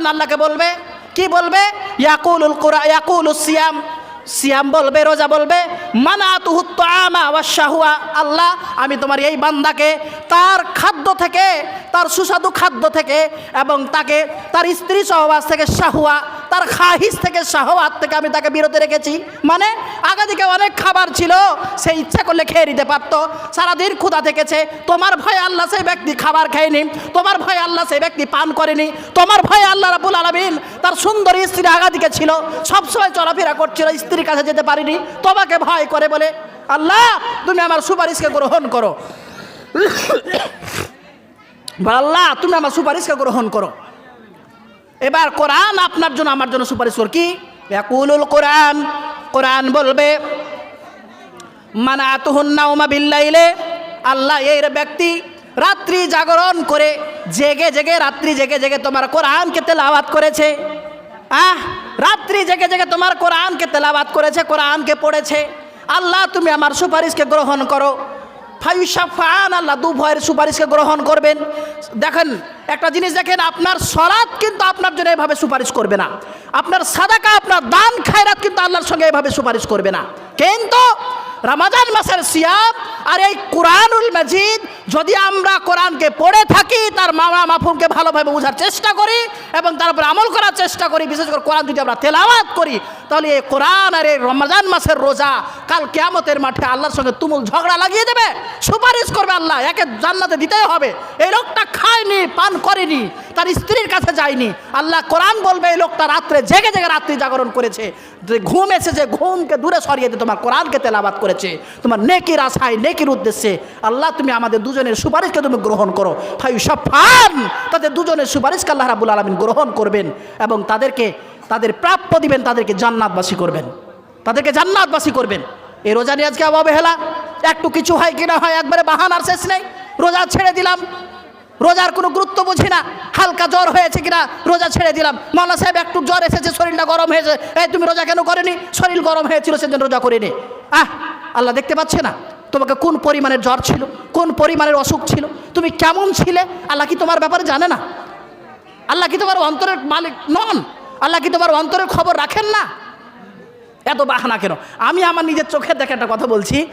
জন্য আল্লাহকে বলবে? কি বলবে? ইয়াকুলুল ইয়াকুলুস সিয়াম। সিয়াম বলবে, রোজা বলবে মানা তুহুত্ত ওয়াশাহুয়া শাহুয়া। আল্লাহ, আমি তোমার এই বান্দাকে তার খাদ্য থেকে, তার সুস্বাদু খাদ্য থেকে এবং তাকে, তার স্ত্রী সহবাস থেকে শাহুয়া তার খাহিস থেকে শাহওয়াত থেকে আমি তাকে বিরত রেখেছি। মানে আগে দিকে অনেক খাবার ছিল, সে ইচ্ছা করলে খেয়ে নিতে পারতো। সারাদিন ক্ষুধা থেকেছে, তোমার ভয় আল্লাহ সেই ব্যক্তি খাবার খায়নি, তোমার ভয় আল্লাহ সেই ব্যক্তি পান করেনি, তোমার ভয় আল্লাহ রাবুল আলমিন তার সুন্দর স্ত্রী আগা দিকে ছিল, সবসময় চলাফেরা করছিল, স্ত্রীর কাছে যেতে পারিনি, তোমাকে ভয় করে বলে, আল্লাহ, তুমি আমার সুপারিশকে গ্রহণ করো। আল্লাহ, তুমি আমার সুপারিশকে গ্রহণ করো। এবার কোরআন আপনার জন্য, আমার জন্য সুপারিশ কি? ইয়াকুলুল কোরআন কোরআন বলবে মানাতুহুন্নাউমা বিল্লাইলে আল্লাহ এই ব্যক্তি রাত্রি জাগরণ করে জেগে জেগে, রাত্রি জেগে জেগে তোমার কোরআনকে তেলাওয়াত করেছে। আহ, রাত্রি জেগে জেগে তোমার কোরআনকে তেলাওয়াত করেছে, কোরআনকে পড়েছে। আল্লাহ, তুমি আমার সুপারিশকে গ্রহণ করো। ফাইসাফান আল্লাহ দু ভয়ের সুপারিশকে গ্রহণ করবেন। দেখেন একটা জিনিস দেখেন, আপনার সরাত কিন্তু আপনার জন্য এভাবে সুপারিশ করবে না। আপনার সাদাকা, আপনার দান খায়রাত কিন্তু আল্লাহর সঙ্গে এভাবে সুপারিশ করবে না। কিন্তু রামাজান মাসের সিয়াম আর এই কোরআনুল মাজিদ, যদি আমরা কোরআনকে পড়ে থাকি, তার মামা মাফুমকে ভালোভাবে বোঝার চেষ্টা করি এবং তার উপরে আমল করার চেষ্টা করি, বিশেষ করে কোরআন যদি আমরা তেলাওয়াত করি, তাহলে এই কোরআন আর এই রমজান মাসের রোজা কাল কেয়ামতের মাঠে আল্লাহর সঙ্গে তুমুল ঝগড়া লাগিয়ে দেবে। সুপারিশ করবে আল্লাহ, একে জান্নাতে দিতেই হবে। এই লোকটা খায়নি, পান করেনি। তার স্ত্রীর কাছে যায়নি। আল্লাহ কোরআন বলবে, এই লোকটা রাত্রে জেগে জেগে রাত্রি জাগরণ করেছে। যে ঘুম এসেছে, ঘুমকে দূরে সরিয়ে দিয়ে তোমার কোরআনকে তেলাবাত করেছে। তোমার নেকির আশায়, নেকির উদ্দেশ্যে আল্লাহ তুমি আমাদের দুজনের সুপারিশকে তুমি গ্রহণ করো। ফাই ফান তাদের দুজনের সুপারিশকে আল্লাহ রাবুল আলমিন গ্রহণ করবেন এবং তাদেরকে, তাদের প্রাপ্য দিবেন, তাদেরকে জান্নাতবাসী করবেন। তাদেরকে জান্নাতবাসী করবেন। এই রোজা নিয়ে আজকে অবহেলা একটু কিছু হয় কিনা হয় একবারে বাহানার শেষ নেই। রোজা ছেড়ে দিলাম। রোজার কোনো গুরুত্ব বুঝি না। হালকা জ্বর হয়েছে কিনা, রোজা ছেড়ে দিলাম। মাওলা সাহেব, একটু জ্বর এসেছে, শরীরটা গরম হয়েছে। এই তুমি রোজা কেন করেনি? শরীর গরম হয়েছিল সেদিন রোজা করিনি। আহ, আল্লাহ দেখতে পাচ্ছে না? তোমাকে কোন পরিমাণের জ্বর ছিল? কোন পরিমাণের অসুখ ছিল? তুমি কেমন ছিলে? আল্লাহ কি তোমার ব্যাপারে জানে না? আল্লাহ কি তোমার অন্তরের মালিক নন? আল্লাহ কি তোমার অন্তরের খবর রাখেন না? এত বাহানা কেন? আমি আমার নিজের চোখের দেখে একটা কথা বলছি।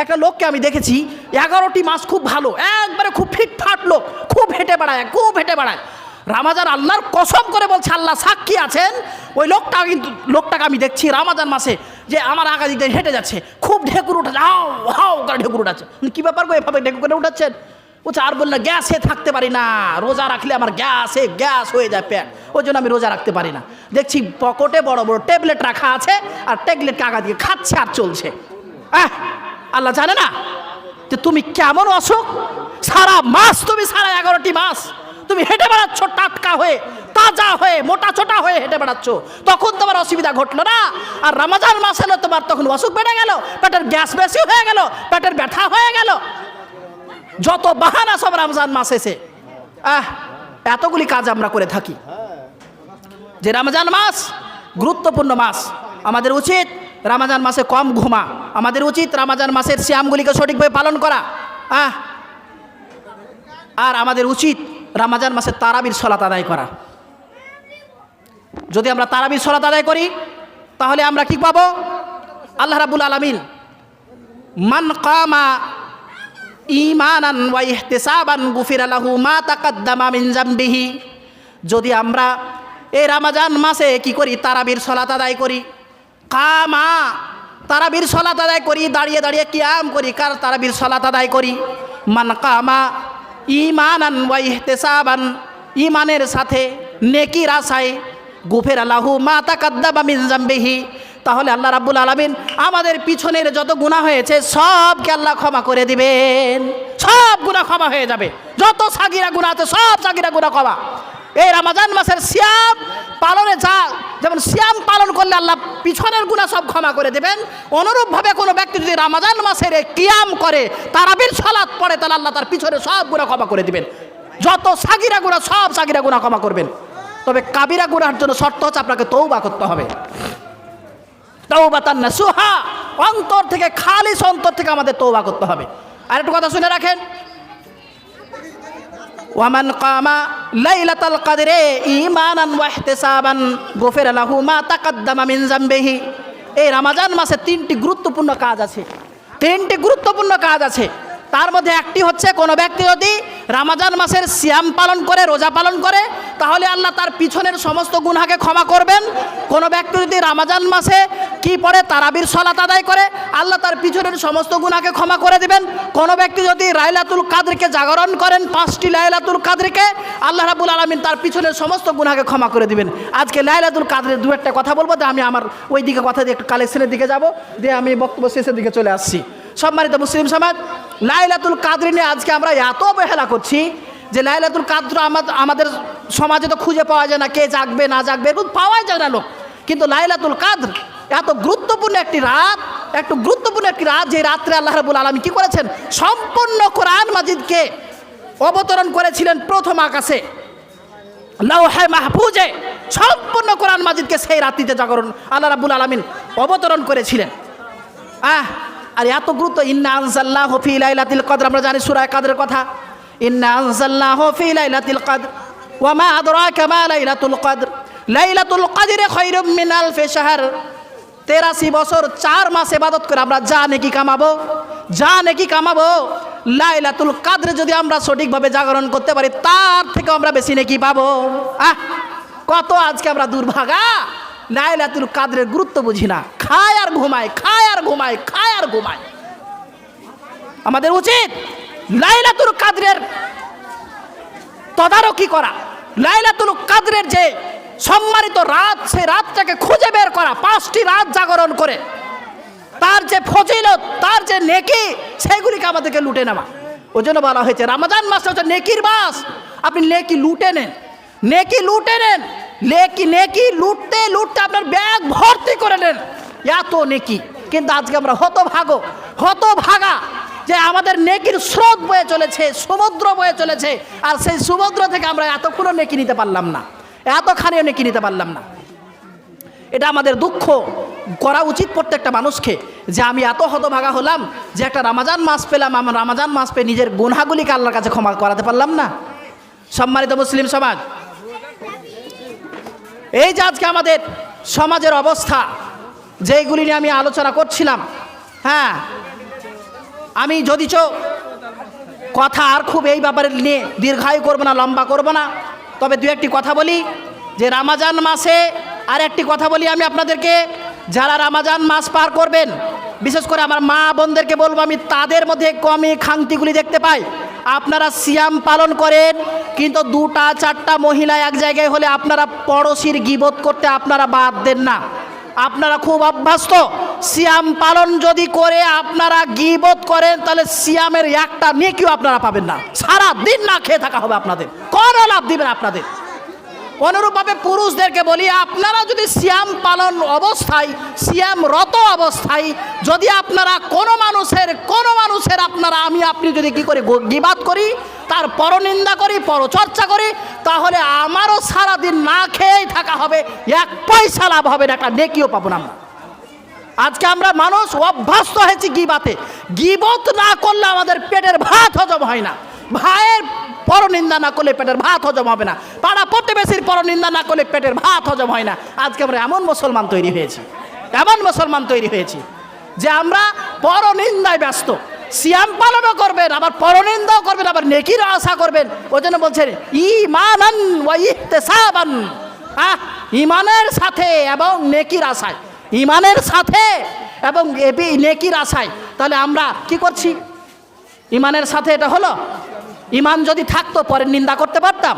একটা লোককে আমি দেখেছি, এগারোটি মাস খুব ভালো, একবারে খুব ফিটফাট লোক, খুব হেঁটে বেড়ায়, খুব হেঁটে বেড়ায়। রামাজান আল্লাহর কসম করে বলছে, আল্লাহ সাক্ষী আছেন। ওই লোকটা কিন্তু, লোকটাকে আমি দেখছি রামাজান মাসে যে আমার আগা দিয়ে হেঁটে যাচ্ছে, খুব ঢেকুর উঠাচ্ছে হাও হাও করে ঢেকুর উঠাচ্ছে। কী ব্যাপার গো, এভাবে ঢেকুর করে উঠাচ্ছেন? বলছে, আর বললে, গ্যাসে থাকতে পারি না, রোজা রাখলে আমার গ্যাসে গ্যাস হয়ে যায় পেট, ওই জন্য আমি রোজা রাখতে পারি না। দেখছি পকেটে বড় বড় ট্যাবলেট রাখা আছে, আর ট্যাবলেট কাকা দিয়ে খাচ্ছে আর চলছে। আহ! আল্লাহ জানে না যে তুমি কেমন অসুখ সারা মাস তুমি সারা এগারোটি মাস তুমি হেঁটে বেড়াচ্ছ টাটকা হয়ে, তাজা হয়ে, মোটা ছোটা হয়ে হেঁটে বেড়াচ্ছ। তখন তোমার অসুবিধা ঘটলো না। আর রামাজান মাস এলো, তোমার তখন অসুখ বেড়ে গেল, পেটের গ্যাস বেশি হয়ে গেল, পেটের ব্যথা হয়ে গেল। যত বাহানা সব রমজান মাস এসে। আহ, এতগুলি কাজ আমরা করে থাকি। যে রমজান মাস গুরুত্বপূর্ণ মাস, আমাদের উচিত রামাজান মাসে কম ঘুমা। আমাদের উচিত রামাজান মাসের শ্যামগুলিকে সঠিকভাবে পালন করা। আহ। আর আমাদের উচিত রামাজান মাসে তারাবির সলাত আদায় করা। যদি আমরা তারাবির সলাত আদায় করি, তাহলে আমরা কি পাবো? আল্লাহ রাবুল আলমিন মান কামা ইমানান ওয়া ইহতিসাবান গুফিরা মা তাকাদ্দামা যদি আমরা এই রামাজান মাসে কি করি? তারাবির সলাত আদায় করি। কামা। তারাবির সলাত আদায় করি, দাঁড়িয়ে দাঁড়িয়ে কিয়াম করি, কার তারাবির সলাত আদায় করি? মান কামা ইমানান ওয়া ইহতিসাবান ইমানের সাথে নেকির আশায়। গুফের আলাহু মা তাকাদ্দামা মিন জামবিহি। তাহলে আল্লাহ রাব্বুল আলমিন আমাদের পিছনের যত গুণা হয়েছে, সবকে আল্লাহ ক্ষমা করে দিবেন। সব গুণা ক্ষমা হয়ে যাবে। যত সাগিরা গুণা আছে, সব সাগিরা গুণা ক্ষমা। এই রামাজান মাসের শ্যাম পালনে যা যেমন শ্যাম পালন করলে আল্লাহ পিছনের গুণা সব ক্ষমা করে দেবেন। অনুরূপভাবে কোনো ব্যক্তি যদি রামাজান মাসের কিয়াম করে, তারাবির সলাৎ পড়ে, তাহলে আল্লাহ তার পিছনে সব গুণা ক্ষমা করে দেবেন। যত সাগিরা গুণা সব সাগিরা গুণা ক্ষমা করবেন। তবে কাবিরা গুণার জন্য শর্ত হচ্ছে আপনাকে তৌবা করতে হবে। তৌবাতান সুহা অন্তর থেকে, খালিস অন্তর থেকে আমাদের তৌবা করতে হবে। আর একটু কথা শুনে রাখেন। ওয়ামান কামা লাইলাতাল কাদরে ওয়া ইহতিসাবান গফিরা লাহু মা তাকাদ্দামা মিন জামবিহি। এই রমজান মাসে তিনটি গুরুত্বপূর্ণ কাজ আছে। তিনটি গুরুত্বপূর্ণ কাজ আছে। তার মধ্যে একটি হচ্ছে কোনো ব্যক্তি যদি রামাজান মাসের সিয়াম পালন করে, রোজা পালন করে তাহলে আল্লাহ তার পিছনের সমস্ত গুনাকে ক্ষমা করবেন। কোনো ব্যক্তি যদি রামাজান মাসে কি পড়ে, তারাবির সলাত আদায় করে, আল্লাহ তার পিছনের সমস্ত গুনাকে ক্ষমা করে দিবেন। কোনো ব্যক্তি যদি লাইলাতুল কাদরকে জাগরণ করেন, পাঁচটি লাইলাতুল কাদরকে, আল্লাহ রাবুল আলমিন তার পিছনের সমস্ত গুনাকে ক্ষমা করে দিবেন। আজকে লাইলাতুল কাদরের দু একটা কথা বলব, যে আমি আমার ওই দিকে কথা দিয়ে একটু কালেকশনের দিকে যাব, দিয়ে আমি বক্তব্য শেষের দিকে চলে আসছি। সম্মানিত মুসলিম সমাজ, লাইলাতুল কাদরি নিয়ে আজকে আমরা এত অবহেলা করছি যে লাইলাতুল কাদর আমাদের সমাজে তো খুঁজে পাওয়া যায় না কে জাগবে, না জাগবে, এরকম পাওয়াই যায় না লোক। কিন্তু লাইলাতুল কাদর, এত গুরুত্বপূর্ণ একটি রাত, একটু গুরুত্বপূর্ণ একটি রাত যে রাত্রে আল্লাহ রাবুল আলমী কী করেছেন? সম্পূর্ণ কোরআন মাজিদকে অবতরণ করেছিলেন প্রথম আকাশে। লৌহে মাহফুজে সম্পূর্ণ কোরআন মাজিদকে সেই রাত্রিতে জাগরণ আল্লাহ রাবুল আলমিন অবতরণ করেছিলেন। আহ, আর এত গুরুত্ব, ইন্না আনসাল্লাহ ফি লাইলাতিল কদর আমরা জানি সুরায় কাদের কথা। ইন্না আনসাল্লাহ ফি লাইলাতিল কদর ওয়া মা আদরাকা মা লাইলাতুল কদর। লাইলাতুল কদরে খায়রুম মিন আলফি শাহর তেরাশি বছর, চার মাস ইবাদত করে আমরা যা নেকি কামাবো, যা নেকি কামাবো, লাইলাতুল কাদরে যদি আমরা সঠিকভাবে জাগরণ করতে পারি, তার থেকে আমরা বেশি নেকি পাবো। আহ, কত আজকে আমরা দুর্ভাগা? লাইলাতুল কাদরের গুরুত্ব বুঝি না। খায় আর ঘুমায়, খায় আর ঘুমায়, খায় আর ঘুমায়। আমাদের উচিত লাইলাতুল কাদরের তদারকি করা। লাইলাতুল কাদরের যে সম্মানিত রাত, সেই রাতটাকে খুঁজে বের করা, পাঁচটি রাত জাগরণ করে। তার যে ফজিলত, তার যে নেকি, সেগুলিকে আমাদেরকে লুটে নেওয়া। ওই জন্য বলা হয়েছে, রামাজান মাসটা হচ্ছে নেকির মাস। আপনি নেকি লুটে নেন। নেকি লুটে নেন। নেকি নেকি লুটতে লুটতে আপনার ব্যাগ ভর্তি করে নেন। এত নেকি। কিন্তু আজকে আমরা হতভাগো হতভাগা যে আমাদের নেকির স্রোত বয়ে চলেছে, সমুদ্র বয়ে চলেছে, আর সেই সমুদ্র থেকে আমরা এতক্ষণও নেকি নিতে পারলাম না, এতখানিও নেকি নিতে পারলাম না। এটা আমাদের দুঃখ করা উচিত প্রত্যেকটা মানুষকে যে আমি এত হতভাগা হলাম যে একটা রামাজান মাস পেলাম, আমার রামাজান মাস পেয়ে নিজের গুনাগুলিকে আল্লাহর কাছে ক্ষমা করাতে পারলাম না। সম্মানিত মুসলিম সমাজ, এই যে আজকে আমাদের সমাজের অবস্থা, যেইগুলি নিয়ে আমি আলোচনা করছিলাম হ্যাঁ আমি যদি চো কথা আর খুব এই ব্যাপারে নিয়ে দীর্ঘায়ু করব না, লম্বা করব না, তবে দু একটি কথা বলি, যে রামাজান মাসে আর একটি কথা বলি আমি আপনাদেরকে, যারা রামাজান মাস পার করবেন, বিশেষ করে আমার মা বোনদেরকে বলব আমি তাদের মধ্যে কমে খাংতিগুলি দেখতে পাই। আপনারা সিয়াম পালন করেন, কিন্তু দুটা, চারটা মহিলা এক জায়গায় হলে আপনারা পড়োশির গিবোধ করতে আপনারা বাদ দেন না। আপনারা খুব অভ্যস্ত সিয়াম পালন যদি করে আপনারা গিবত করেন, তাহলে সিয়ামের একটা নেকিও আপনারা পাবেন না। সারা দিন না খেয়ে থাকা হবে আপনাদের। কোনো লাভ দিবেন আপনাদের। অনুরূপভাবে পুরুষদেরকে বলি, আপনারা যদি সিয়াম পালন অবস্থায়, সিয়াম রত অবস্থায়, যদি আপনারা কোনো মানুষের কোনো মানুষের আপনারা, আমি আপনি যদি কি করে, গো- গিবাত করি, তার পরনিন্দা করি, পরচর্চা করি, তাহলে আমারও সারাদিন না খেয়েই থাকা হবে, এক পয়সা লাভ হবে না, একটা নেকিও পাবো না আমরা। আজকে আমরা মানুষ অভ্যস্ত হয়েছি গিবাতে। গিবত না করলে আমাদের পেটের ভাত হজম হয় না। ভাইয়ের পরনিন্দা না করলে পেটের ভাত হজম হবে না। পাড়া প্রতিবেশীর পরনিন্দা না করলে পেটের ভাত হজম হয় না। আজকে আমরা এমন মুসলমান তৈরি হয়েছি। এমন মুসলমান তৈরি হয়েছি যে আমরা পরনিন্দায় ব্যস্ত। সিয়াম পালনও করবেন, আবার পরনিন্দাও করবেন, আবার নেকির আশা করবেন। ওই জন্য বলছেন ইমানান ওয়া ইমানের সাথে এবং নেকির আশায়। ইমানের সাথে এবং এবি নেকির আশায়। তাহলে আমরা কি করছি? ইমানের সাথে এটা হলো, ইমান যদি থাকতো পরের নিন্দা করতে পারতাম,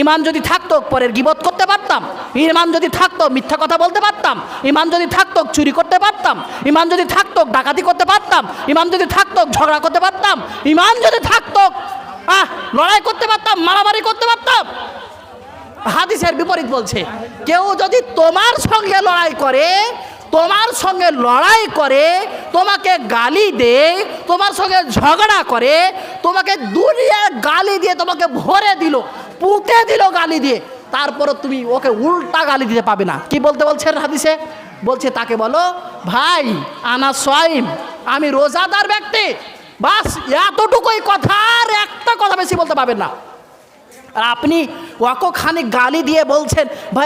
ইমান যদি থাকতো পরের গিবত করতে পারতাম, ইমান যদি থাকতো মিথ্যা কথা বলতে পারতাম, ইমান যদি থাকতো চুরি করতে পারতাম, ইমান যদি থাকতো ডাকাতি করতে পারতাম, ইমান যদি থাকতো ঝগড়া করতে পারতাম, ইমান যদি থাকতো, আহ, লড়াই করতে পারতাম, মারামারি করতে পারতাম, হাদিসের বিপরীত বলছে, কেউ যদি তোমার সঙ্গে লড়াই করে তোমার সঙ্গে লড়াই করে, তোমাকে গালি দে তোমার সঙ্গে ঝগড়া করে, তোমাকে দুনিয়ার গালি দিয়ে তোমাকে ভরে দিল, পুঁতে দিল গালি দিয়ে। তারপরে তুমি ওকে উল্টা গালি দিতে পাবে না। কি বলতে বলছেন হাদিসে? বলছে তাকে বলো, ভাই, আনা সোয়াইম, আমি রোজাদার ব্যক্তি। বাস, এতটুকুই কথা, আর একটা কথা বেশি বলতে পারবেন না। আর আপনি ওয়াকো খানিক গালি দিয়ে বলছেন, ভাই